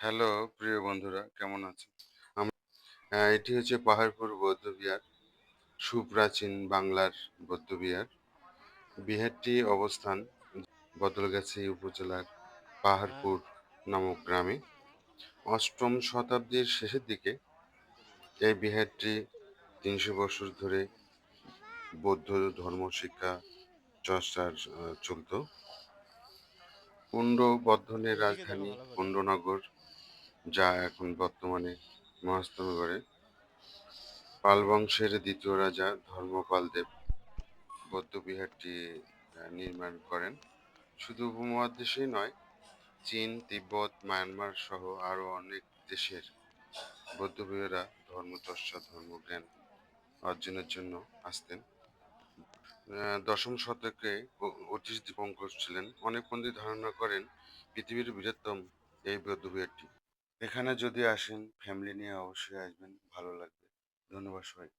Hello, প্রিয় বন্ধুরা, কেমন আছেন? আম- এটি হচ্ছে পাহাড়পুর বৌদ্ধবিহার সুপ্রাচীন বাংলার বৌদ্ধবিহার বিহারটি অবস্থান বদলগাছি উপজেলার পাহাড়পুর নামক গ্রামে। অষ্টম শতাব্দীর শেষের দিকে এই বিহারটি তিনশো বছর ধরে বৌদ্ধ ধর্ম শিক্ষা চর্চার চলত। পুণ্ড বর্ধনের রাজধানী পুণ্ডনগর যা এখন বর্তমানে মহাস্তনগরে পাল বংশের দ্বিতীয় রাজা ধর্মপাল দেব বৌদ্ধবিহারটি নির্মাণ করেন। শুধু উপমহাদেশেই নয়, চীন, তিব্বত, মায়ানমার সহ আরও অনেক দেশের বৌদ্ধবিহারা ধর্মচর্চা ধর্মজ্ঞান অর্জনের জন্য আসতেন। দশম শতকে অতীশ দীপঙ্কর ছিলেন। অনেক পণ্ডিত ধারণা করেন পৃথিবীর বৃহত্তম এই বৌদ্ধবিহারটি এখানে যদি আসেন ফ্যামিলি নিয়ে অবশ্যই আসবেন, ভালো লাগবে। ধন্যবাদ সবাই